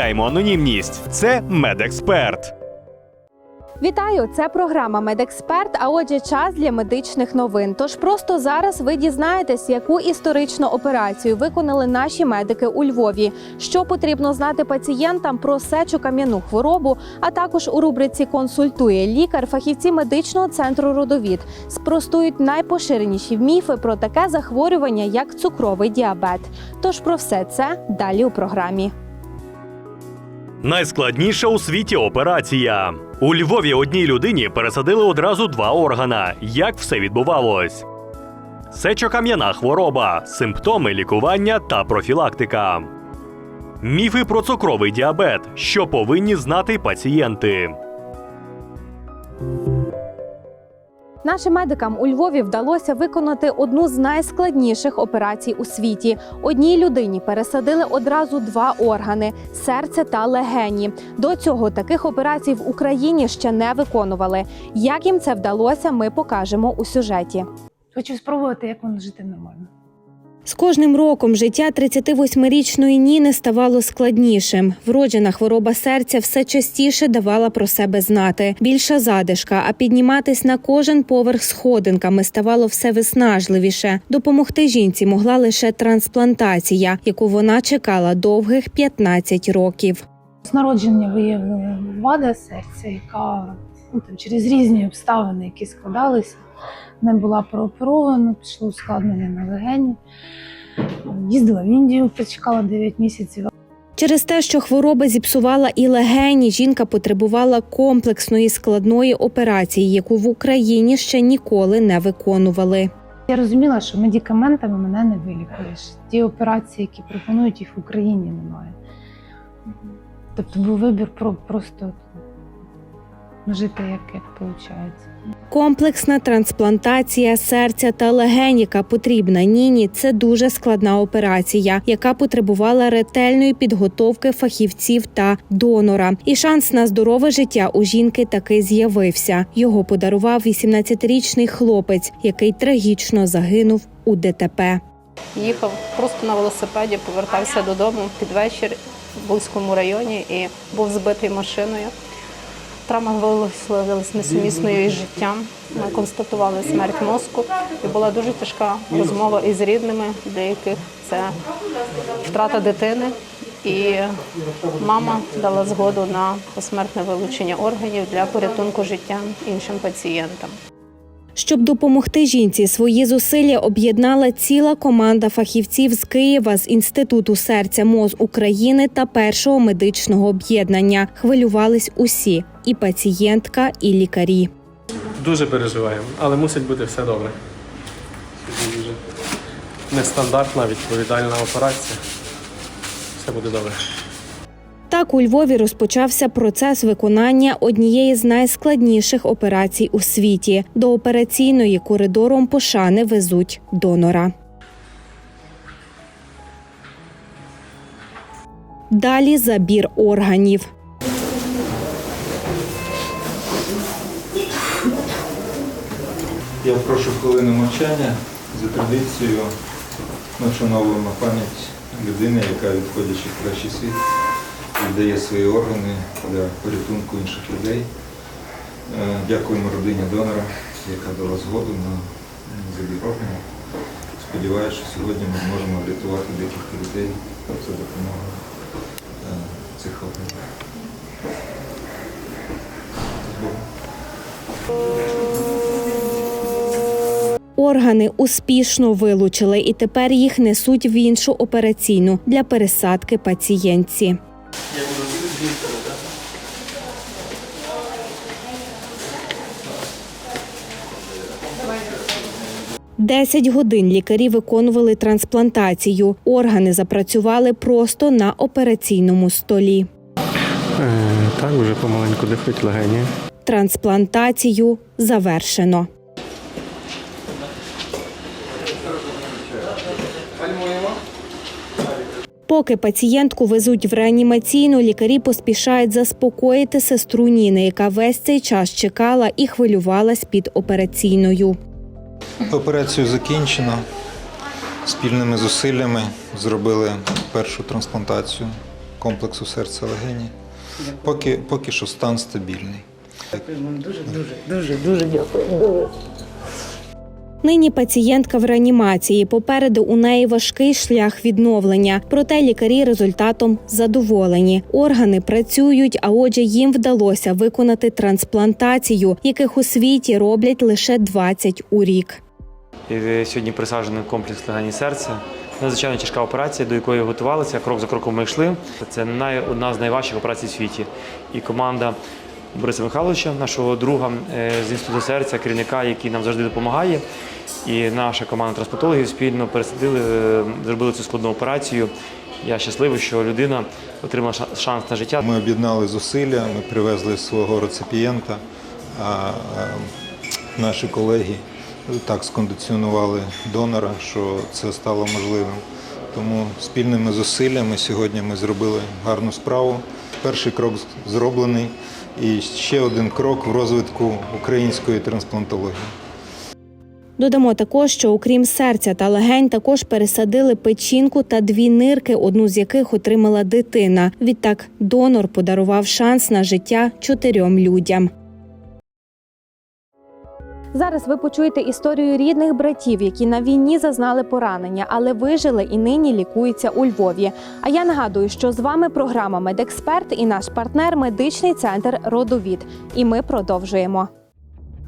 анонімність. Це медексперт. Вітаю! Це програма Медексперт. А отже, час для медичних новин. Тож просто зараз ви дізнаєтесь, яку історичну операцію виконали наші медики у Львові, що потрібно знати пацієнтам про сечокам'яну хворобу. А також у рубриці Консультує лікар фахівці медичного центру родовід спростують найпоширеніші міфи про таке захворювання, як цукровий діабет. Тож про все це далі у програмі. Найскладніша у світі операція. У Львові одній людині пересадили одразу два органа. Як все відбувалось? Сечокам'яна хвороба, симптоми лікування та профілактика. Міфи про цукровий діабет, що повинні знати пацієнти. Нашим медикам у Львові вдалося виконати одну з найскладніших операцій у світі. Одній людині пересадили одразу два органи серце та легені. До цього таких операцій в Україні ще не виконували. Як їм це вдалося, ми покажемо у сюжеті. Хочу спробувати, як воно жити нормально. З кожним роком життя 38-річної Ніни ставало складнішим. Вроджена хвороба серця все частіше давала про себе знати. Більша задишка, а підніматись на кожен поверх сходинками ставало все виснажливіше. Допомогти жінці могла лише трансплантація, яку вона чекала довгих 15 років. З народження виявили вада серця, яка ну, там, через різні обставини, які складалися, не була прооперована, пішло ускладнення на легені. Їздила в Індію, почекала 9 місяців. Через те, що хвороба зіпсувала і легені, жінка потребувала комплексної складної операції, яку в Україні ще ніколи не виконували. Я розуміла, що медикаментами мене не вилікуєш. Ті операції, які пропонують, їх в Україні немає. Тобто був вибір про просто жити, як, як виходить. Комплексна трансплантація серця та легень, яка потрібна Ніні, це дуже складна операція, яка потребувала ретельної підготовки фахівців та донора. І шанс на здорове життя у жінки таки з'явився. Його подарував 18-річний хлопець, який трагічно загинув у ДТП. Їхав просто на велосипеді, повертався додому під вечір в Бузькому районі і був збитий машиною. Травма виявилася несумісною із життям. Ми констатували смерть мозку, і була дуже тяжка розмова із рідними, для яких це втрата дитини. І мама дала згоду на посмертне вилучення органів для порятунку життя іншим пацієнтам. Щоб допомогти жінці, свої зусилля об'єднала ціла команда фахівців з Києва з інституту серця МОЗ України та першого медичного об'єднання. Хвилювались усі і пацієнтка, і лікарі. Дуже переживаємо, але мусить бути все добре. Це Дуже нестандартна, відповідальна операція. Все буде добре. Так у Львові розпочався процес виконання однієї з найскладніших операцій у світі. До операційної коридором пошани везуть донора. Далі забір органів. Я прошу хвилину мовчання за традицією. Ми вшановуємо пам'ять людини, яка, відходячи в кращий світ, віддає свої органи для порятунку інших людей. Е, Дякуємо родині донора, яка дала згоду на забір органів. Сподіваюся, що сьогодні ми зможемо врятувати декілька людей за допомогою е, цих органів. З Богом. Органи успішно вилучили і тепер їх несуть в іншу операційну для пересадки пацієнтці. Десять годин лікарі виконували трансплантацію. Органи запрацювали просто на операційному столі. так, вже помаленьку дихають легені. Трансплантацію завершено. Поки пацієнтку везуть в реанімаційну, лікарі поспішають заспокоїти сестру Ніни, яка весь цей час чекала і хвилювалась під операційною. Операцію закінчено. Спільними зусиллями зробили першу трансплантацію комплексу серця легені. Поки, поки що стан стабільний. Нині пацієнтка в реанімації. Попереду у неї важкий шлях відновлення. Проте лікарі результатом задоволені. Органи працюють, а отже, їм вдалося виконати трансплантацію, яких у світі роблять лише 20 у рік. І Сьогодні присаджений комплекс легені серця. Надзвичайно тяжка операція, до якої готувалися. Крок за кроком ми йшли. Це одна з найважчих операцій в світі. І команда Бориса Михайловича, нашого друга е, з інституту серця, керівника, який нам завжди допомагає. І наша команда трансплантологів спільно пересадили, е, зробили цю складну операцію. Я щасливий, що людина отримала шанс на життя. Ми об'єднали зусилля, ми привезли свого реципієнта, наші колеги так скондиціонували донора, що це стало можливим. Тому спільними зусиллями сьогодні ми зробили гарну справу. Перший крок зроблений і ще один крок в розвитку української трансплантології. Додамо також, що окрім серця та легень, також пересадили печінку та дві нирки, одну з яких отримала дитина. Відтак донор подарував шанс на життя чотирьом людям. Зараз ви почуєте історію рідних братів, які на війні зазнали поранення, але вижили і нині лікуються у Львові. А я нагадую, що з вами програма Медексперт і наш партнер медичний центр Родовід. І ми продовжуємо.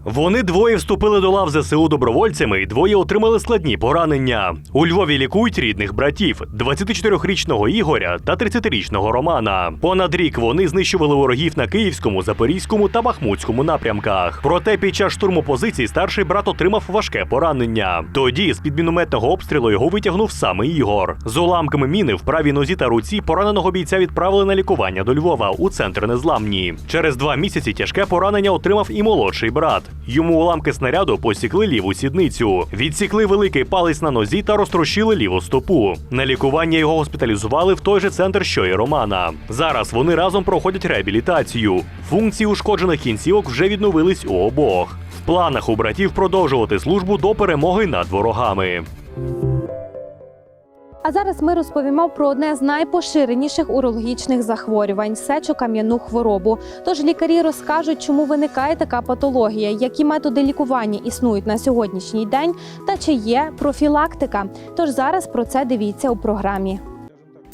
Вони двоє вступили до лав ЗСУ добровольцями, і двоє отримали складні поранення. У Львові лікують рідних братів: 24-річного Ігоря та 30-річного Романа. Понад рік вони знищували ворогів на Київському, Запорізькому та Бахмутському напрямках. Проте під час штурму позицій старший брат отримав важке поранення. Тоді з під мінометного обстрілу його витягнув саме Ігор. З уламками міни в правій нозі та руці пораненого бійця відправили на лікування до Львова у центр незламні. Через два місяці тяжке поранення отримав і молодший брат. Йому уламки снаряду посікли ліву сідницю, відсікли великий палець на нозі та розтрощили ліву стопу. На лікування його госпіталізували в той же центр, що і Романа. Зараз вони разом проходять реабілітацію. Функції ушкоджених кінцівок вже відновились у обох. В планах у братів продовжувати службу до перемоги над ворогами. А зараз ми розповімо про одне з найпоширеніших урологічних захворювань сечокам'яну хворобу. Тож лікарі розкажуть, чому виникає така патологія, які методи лікування існують на сьогоднішній день, та чи є профілактика. Тож зараз про це дивіться у програмі.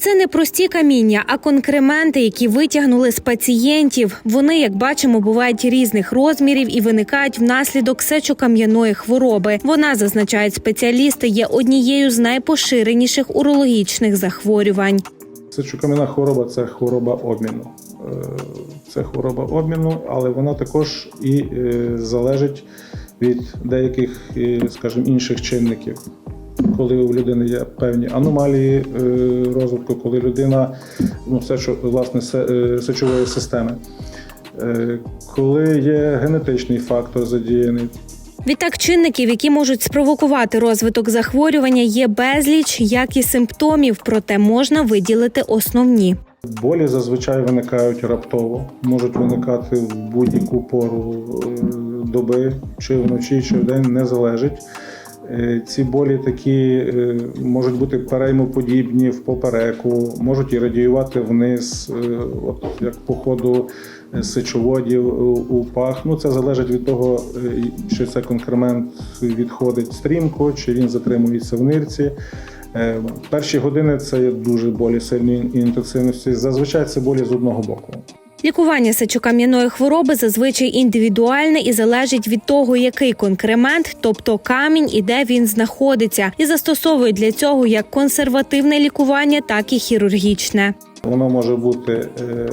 Це не прості каміння, а конкременти, які витягнули з пацієнтів. Вони, як бачимо, бувають різних розмірів і виникають внаслідок сечокам'яної хвороби. Вона, зазначають спеціалісти, є однією з найпоширеніших урологічних захворювань. Сечокам'яна хвороба це хвороба обміну. Е, Це хвороба обміну, але вона також і е, залежить від деяких, е, скажімо, інших чинників. Коли у людини є певні аномалії е, розвитку, коли людина ну, сечо, власне, е, сечової системи, Е, коли є генетичний фактор задіяний, Відтак чинників, які можуть спровокувати розвиток захворювання, є безліч, як і симптомів, проте можна виділити основні. Болі зазвичай виникають раптово, можуть виникати в будь-яку пору доби, чи вночі, чи вдень, не залежить. Е, Ці болі такі е, можуть бути переймоподібні в попереку, можуть і радіювати вниз, е, от як по ходу сечоводів у- пах. Ну, це залежить від того, чи це конкремент відходить стрімко, чи він затримується в нирці. Перші години це дуже болі сильної інтенсивності. Зазвичай це болі з одного боку. Лікування сечокам'яної хвороби зазвичай індивідуальне і залежить від того, який конкремент, тобто камінь і де він знаходиться, і застосовують для цього як консервативне лікування, так і хірургічне. Воно може бути е,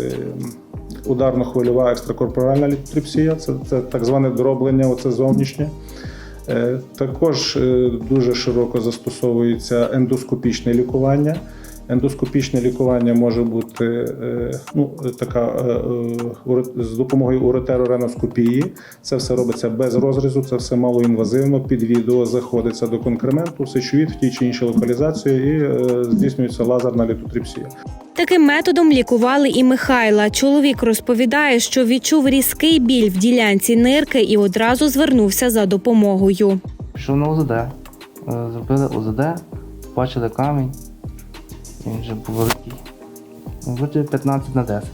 ударно-хвильова екстракорпоральна літотріпсія, це, це так зване дроблення, оце зовнішнє. Е, Також е, дуже широко застосовується ендоскопічне лікування. Ендоскопічне лікування може бути е, ну, така е, е, з допомогою уретерореноскопії. Це все робиться без розрізу, це все малоінвазивно. Під відео заходиться до конкременту, сечовід в тій чи іншій локалізації і здійснюється лазерна літотріпсія. Таким методом лікували і Михайла. Чоловік розповідає, що відчув різкий біль в ділянці нирки і одразу звернувся за допомогою. Пішов на УЗД. Е, Зробили УЗД, бачили камінь. Він вже був великий. Вроді 15 на 10.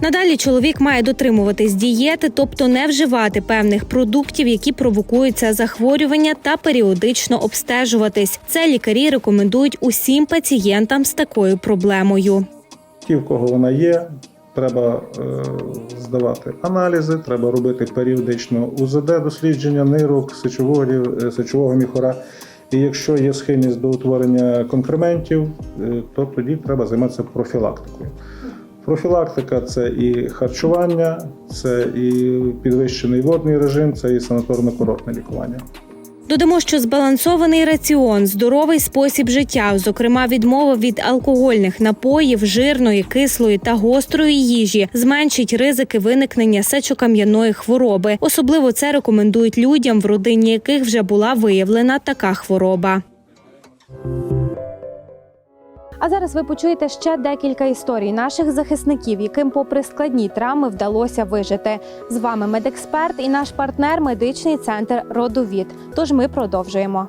Надалі чоловік має дотримуватись дієти, тобто не вживати певних продуктів, які провокують це захворювання, та періодично обстежуватись. Це лікарі рекомендують усім пацієнтам з такою проблемою. Ті, в кого вона є, треба е, здавати аналізи, треба робити періодично УЗД дослідження нирок, сечоводів, е, сечового міхора. І якщо є схильність до утворення конкрементів, е, то тоді треба займатися профілактикою. Профілактика це і харчування, це і підвищений водний режим, це і санаторно-курортне лікування. Додамо, що збалансований раціон, здоровий спосіб життя, зокрема відмова від алкогольних напоїв, жирної, кислої та гострої їжі, зменшить ризики виникнення сечокам'яної хвороби. Особливо це рекомендують людям, в родині яких вже була виявлена така хвороба. А зараз ви почуєте ще декілька історій наших захисників, яким, попри складні травми, вдалося вижити. З вами медексперт і наш партнер медичний центр Родовід. Тож ми продовжуємо.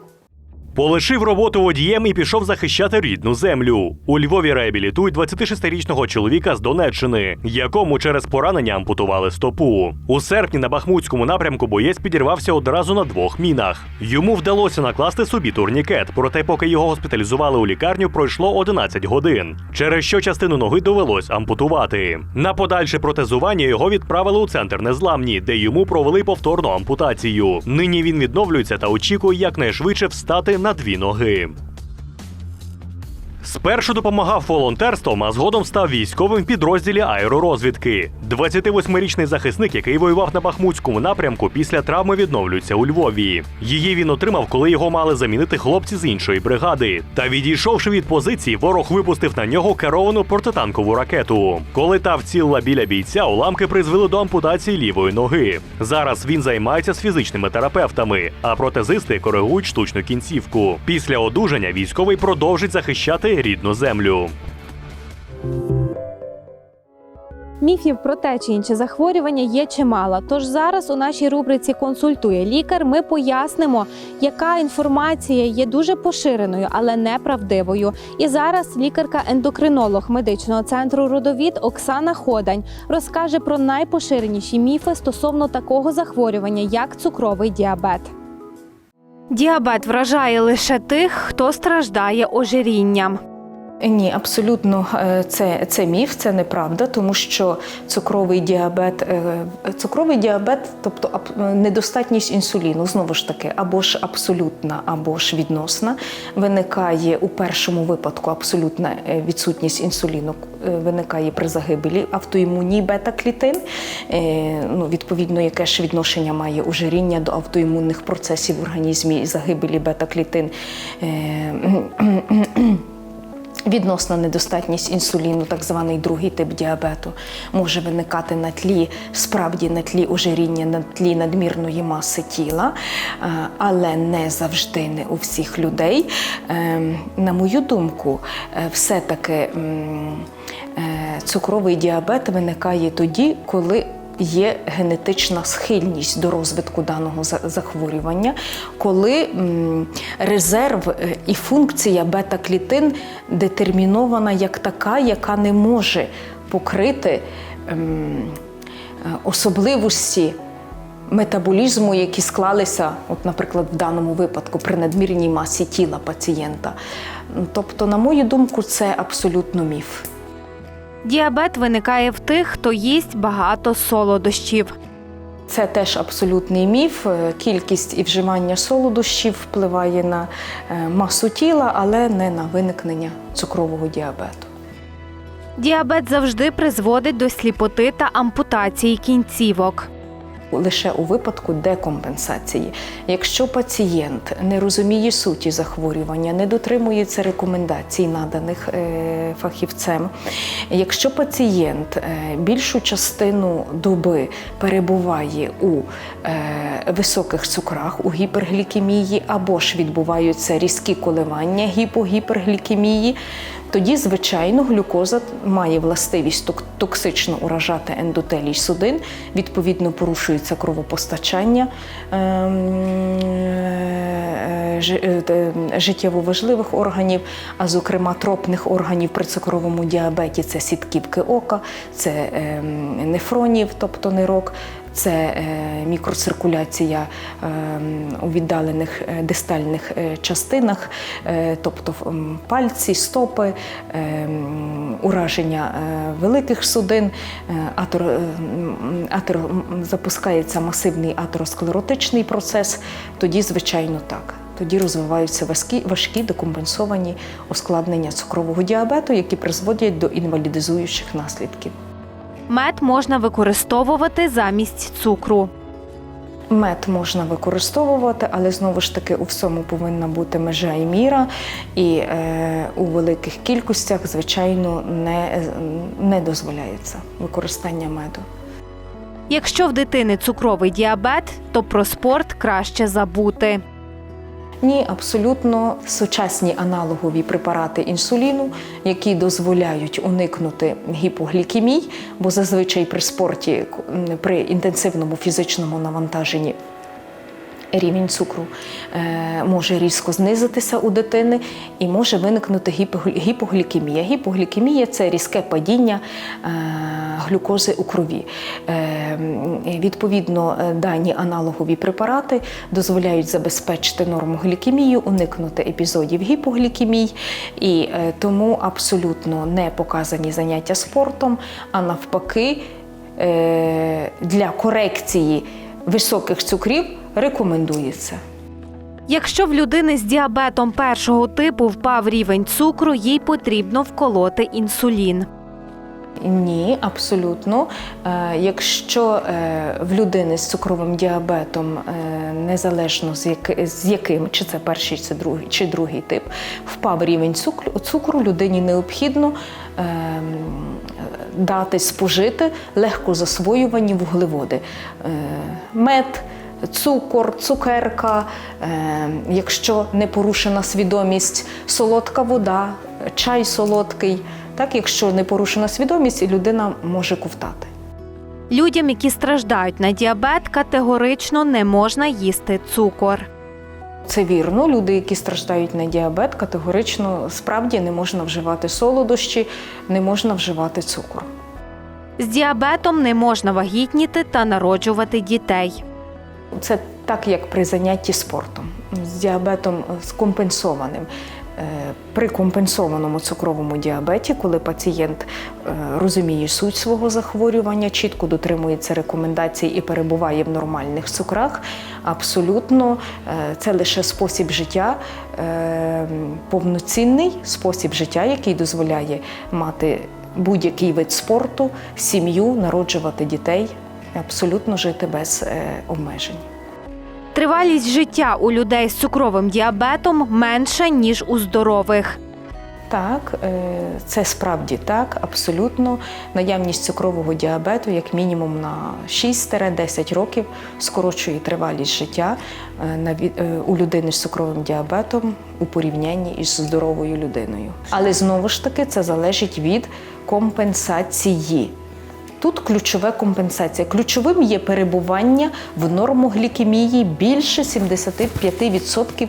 Полишив роботу водієм і пішов захищати рідну землю. У Львові реабілітують 26-річного чоловіка з Донеччини, якому через поранення ампутували стопу. У серпні на Бахмутському напрямку боєць підірвався одразу на двох мінах. Йому вдалося накласти собі турнікет, проте, поки його госпіталізували у лікарню, пройшло 11 годин, через що частину ноги довелось ампутувати. На подальше протезування його відправили у центр незламні, де йому провели повторну ампутацію. Нині він відновлюється та очікує якнайшвидше встати на дві ноги. Спершу допомагав волонтерством, а згодом став військовим в підрозділі аеророзвідки. 28-річний захисник, який воював на Бахмутському напрямку, після травми відновлюється у Львові. Її він отримав, коли його мали замінити хлопці з іншої бригади. Та відійшовши від позиції, ворог випустив на нього керовану протитанкову ракету. Коли та вцілила біля бійця, уламки призвели до ампутації лівої ноги. Зараз він займається з фізичними терапевтами, а протезисти коригують штучну кінцівку. Після одужання військовий продовжить захищати рідну землю. Міфів про те чи інше захворювання є чимало. Тож зараз у нашій рубриці Консультує лікар. Ми пояснимо, яка інформація є дуже поширеною, але неправдивою. І зараз лікарка-ендокринолог медичного центру Родовід Оксана Ходань розкаже про найпоширеніші міфи стосовно такого захворювання, як цукровий діабет. Діабет вражає лише тих, хто страждає ожирінням. Ні, абсолютно е, це, це міф, це неправда, тому що цукровий діабет, е, цукровий діабет, тобто недостатність інсуліну, знову ж таки, або ж абсолютна, або ж відносна, виникає у першому випадку абсолютна е, відсутність інсуліну е, виникає при загибелі автоімунній бета-клітин. Е, Ну, відповідно, яке ж відношення має ожиріння до автоімунних процесів в організмі і загибелі бета-клітин. Відносна недостатність інсуліну, так званий другий тип діабету, може виникати на тлі справді на тлі ожиріння, на тлі надмірної маси тіла, е, але не завжди не у всіх людей. Е, На мою думку, е, все-таки цукровий діабет виникає тоді, коли Є генетична схильність до розвитку даного захворювання, коли резерв е, і функція бета-клітин детермінована як така, яка не може покрити ем, особливості метаболізму, які склалися, от, наприклад, в даному випадку при надмірній масі тіла пацієнта. Тобто, на мою думку, це абсолютно міф. Діабет виникає в тих, хто їсть багато солодощів. Це теж абсолютний міф. Е, Кількість і вживання солодощів впливає на е, масу тіла, але не на виникнення цукрового діабету. Діабет завжди призводить до сліпоти та ампутації кінцівок. Лише у випадку декомпенсації. Якщо пацієнт не розуміє суті захворювання, не дотримується рекомендацій, наданих е, фахівцем, якщо пацієнт е, більшу частину доби перебуває у е, високих цукрах, у гіперглікемії, або ж відбуваються різкі коливання гіпогіперглікемії, тоді, звичайно, глюкоза має властивість токсично уражати ендотелій судин, відповідно порушується кровопостачання ем, е, е, життєво важливих органів, а зокрема тропних органів при цукровому діабеті це сітківки ока, це ем, нефронів, тобто нирок. Це е, мікроциркуляція е, у віддалених е, дистальних е, частинах, тобто пальці, стопи, е, ураження великих судин, атер, атер, запускається масивний атеросклеротичний процес, тоді, звичайно, так. Тоді розвиваються важкі, важкі декомпенсовані ускладнення цукрового діабету, які призводять до інвалідизуючих наслідків. Мед можна використовувати замість цукру. Мед можна використовувати, але знову ж таки у всьому повинна бути межа і міра, і е, у великих кількостях, звичайно, не, не дозволяється використання меду. Якщо в дитини цукровий діабет, то про спорт краще забути. Ні, абсолютно сучасні аналогові препарати інсуліну, які дозволяють уникнути гіпоглікемій, бо зазвичай при спорті, при інтенсивному фізичному навантаженні. Рівень цукру е, може різко знизитися у дитини і може виникнути гіпоглі- гіпоглікемія. Гіпоглікемія це різке падіння е, глюкози у крові. Е, відповідно, дані аналогові препарати дозволяють забезпечити норму глікемію, уникнути епізодів гіпоглікемій, і тому абсолютно не показані заняття спортом, а навпаки, для корекції високих цукрів рекомендується. Якщо в людини з діабетом першого типу впав рівень цукру, їй потрібно вколоти інсулін. Ні, абсолютно. Е, Якщо е, в людини з цукровим діабетом, е, незалежно з, яким, чи це перший, чи другий, чи другий тип, впав рівень цукру, цукру людині необхідно е, дати спожити легко засвоювані вуглеводи. Е, Мед, цукор, цукерка, е, якщо не порушена свідомість, солодка вода, чай солодкий. Так, якщо не порушена свідомість, людина може ковтати. Людям, які страждають на діабет, категорично не можна їсти цукор. Це вірно. Люди, які страждають на діабет, категорично справді не можна вживати солодощі, не можна вживати цукор. З діабетом не можна вагітніти та народжувати дітей. Це так, як при занятті спортом з діабетом е, скомпенсованим. Е, При компенсованому цукровому діабеті, коли пацієнт е, розуміє суть свого захворювання, чітко дотримується рекомендацій і перебуває в нормальних цукрах, абсолютно е, це лише спосіб життя, повноцінний спосіб життя, який дозволяє мати будь-який вид спорту, сім'ю, народжувати дітей, абсолютно жити без обмежень. Тривалість життя у людей з цукровим діабетом менша, ніж у здорових. Так, е, це справді так, абсолютно. Наявність цукрового діабету, як мінімум на 6-10 років, скорочує тривалість життя е, е, у людини з цукровим діабетом у порівнянні із здоровою людиною. Але знову ж таки це залежить від компенсації. Тут ключове компенсація. Ключовим є перебування в нормоглікемії більше 75%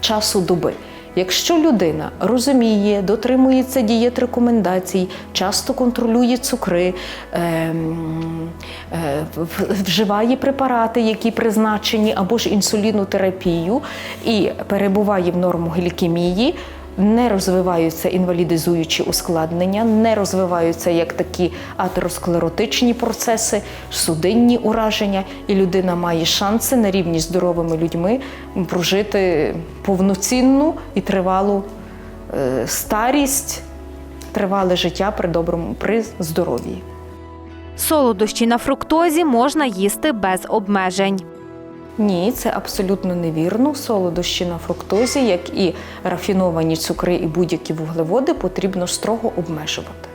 часу доби. Якщо людина розуміє, дотримується дієт рекомендацій, часто контролює цукри, ем, е, вживає препарати, які призначені, або ж інсулінотерапію, і перебуває в нормоглікемії, не розвиваються інвалідизуючі ускладнення, не розвиваються як такі атеросклеротичні процеси, судинні ураження, і людина має шанси на рівні з здоровими людьми прожити повноцінну і тривалу е, старість, тривале життя при доброму при здоров'ї. Солодощі на фруктозі можна їсти без обмежень. Ні, це абсолютно невірно. Солодощі на фруктозі, як і рафіновані цукри і будь-які вуглеводи, потрібно строго обмежувати.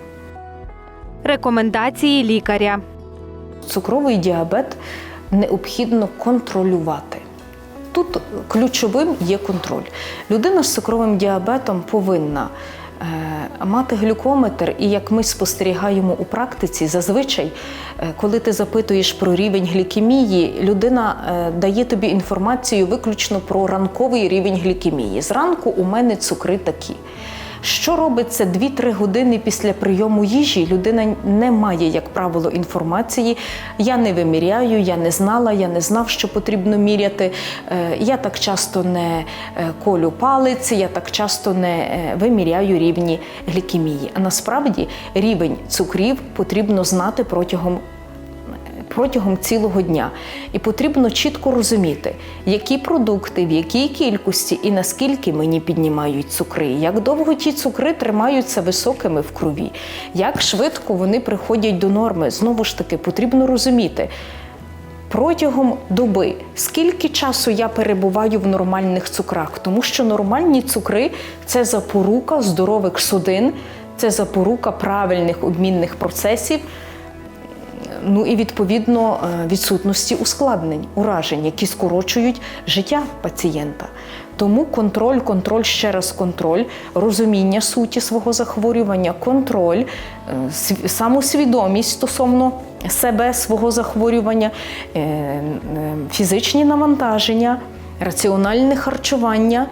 Рекомендації лікаря. Цукровий діабет необхідно контролювати. Тут ключовим є контроль. Людина з цукровим діабетом повинна мати глюкометр, і як ми спостерігаємо у практиці, зазвичай, е, коли ти запитуєш про рівень глікемії, людина е, дає тобі інформацію виключно про ранковий рівень глікемії. Зранку у мене цукри такі. Що робиться 2-3 години після прийому їжі? Людина не має, як правило, інформації. Я не виміряю, я не знала, я не знав, що потрібно міряти. Е, Я так часто не е, колю палець, я так часто не е, виміряю рівні глікемії. А насправді рівень цукрів потрібно знати протягом протягом цілого дня. І потрібно чітко розуміти, які продукти, в якій кількості і наскільки мені піднімають цукри, як довго ті цукри тримаються високими в крові, як швидко вони приходять до норми. Знову ж таки, потрібно розуміти. Протягом доби, скільки часу я перебуваю в нормальних цукрах, тому що нормальні цукри це запорука здорових судин, це запорука правильних обмінних процесів, ну і відповідно е, відсутності ускладнень, уражень, які скорочують життя пацієнта. Тому контроль, контроль, ще раз контроль, розуміння суті свого захворювання, контроль, е, самосвідомість стосовно себе, свого захворювання, е, фізичні навантаження, раціональне харчування.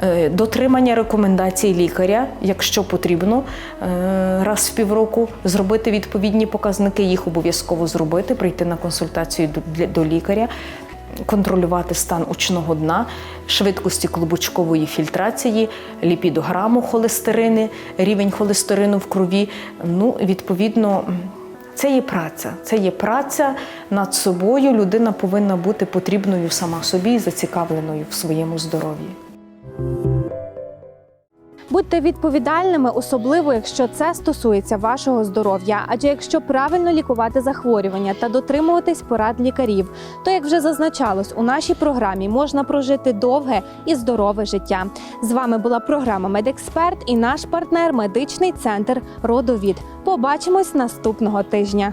Е, Дотримання рекомендацій лікаря, якщо потрібно, е, раз в півроку зробити відповідні показники, їх обов'язково зробити, прийти на консультацію до лікаря, контролювати стан очного дна, швидкості клубочкової фільтрації, ліпідограму холестерини, рівень холестерину в крові. Ну, відповідно. Це є праця. Це є праця над собою. Людина повинна бути потрібною сама собі і зацікавленою в своєму здоров'ї. Будьте відповідальними, особливо якщо це стосується вашого здоров'я. Адже якщо правильно лікувати захворювання та дотримуватись порад лікарів, то як вже зазначалось у нашій програмі, можна прожити довге і здорове життя. З вами була програма Медексперт і наш партнер медичний центр Родовід. Побачимось наступного тижня.